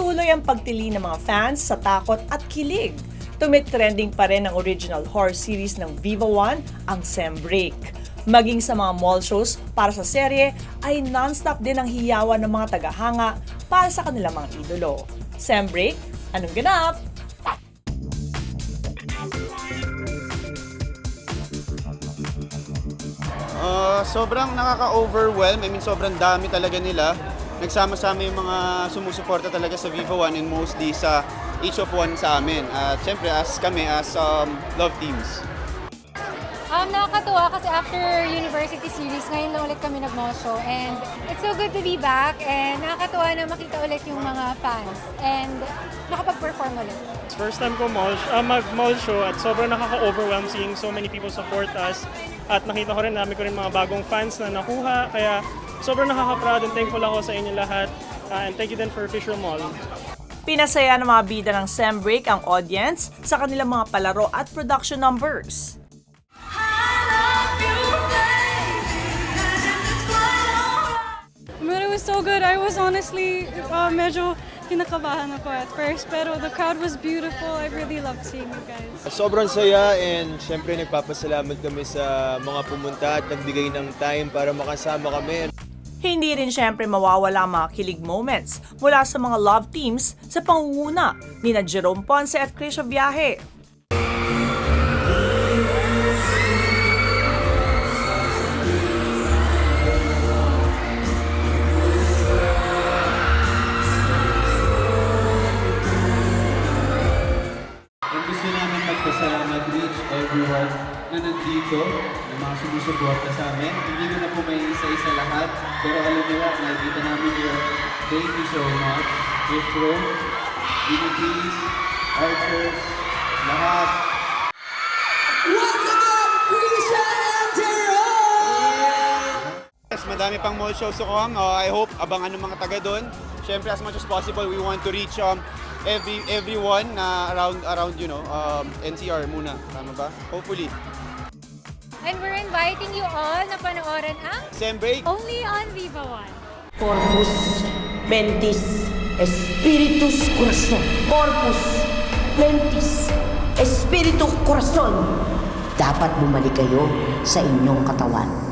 Patuloy ang pagtili ng mga fans sa takot at kilig. Tumitrending pa rin ang original horror series ng Viva One, ang Sem Break. Maging sa mga mall shows para sa serye ay non-stop din ang hiyawan ng mga tagahanga para sa kanilang mga idolo. Sem Break, anong ganap? Uh, sobrang nakaka-overwhelm. I mean, sobrang dami talaga nila. Nagsama-sama yung mga sumusuporta talaga sa Viva One and mostly sa each of one sa amin. At syempre, as kami, as um, love teams. Um, nakakatuwa kasi after University Series, ngayon lang ulit kami nag-mall show. And it's so good to be back. And nakakatuwa na makita ulit yung mga fans. And nakapag-perform ulit. First time ko mall, uh, mag-mall show at sobrang nakaka-overwhelm seeing so many people support us. At nakita ko rin, dami ko rin mga bagong fans na nakuha. Kaya sobrang nakaka-proud and thankful ako sa inyo lahat. Uh, and thank you din for Fisher Mall. Pinasaya ng mga bida ng Sem Break ang audience sa kanilang mga palaro at production numbers. But it was so good. I was honestly uh, medyo kinakabahan ako at first, pero the crowd was beautiful. I really loved seeing you guys. Sobrang saya and syempre nagpapasalamat kami sa mga pumunta at nagbigay ng time para makasama kami. Hindi rin syempre mawawala ang mga kilig moments mula sa mga love teams sa pangunguna ni na Jerome Ponce at Biahe. And gusto namin magpasalamat each everyone na nandito, yung mga sumusuporta sa amin. Hindi ko na po may isa-isa lahat, pero alam niyo what, nakikita namin yun. Thank you so much. Ifro, Dinitis, Archers, lahat. Yes, madami pang mall shows to come. Uh, I hope abangan ng mga taga doon. Syempre, as much as possible, we want to reach um, every everyone na around around you know um, NCR muna. Tama ba? Hopefully. And we're inviting you all na panoorin ang Sem break. Only on Viva One. Corpus Mentis Espiritus Corazon. Corpus Mentis Espiritu Corazon. Dapat bumalik kayo sa inyong katawan.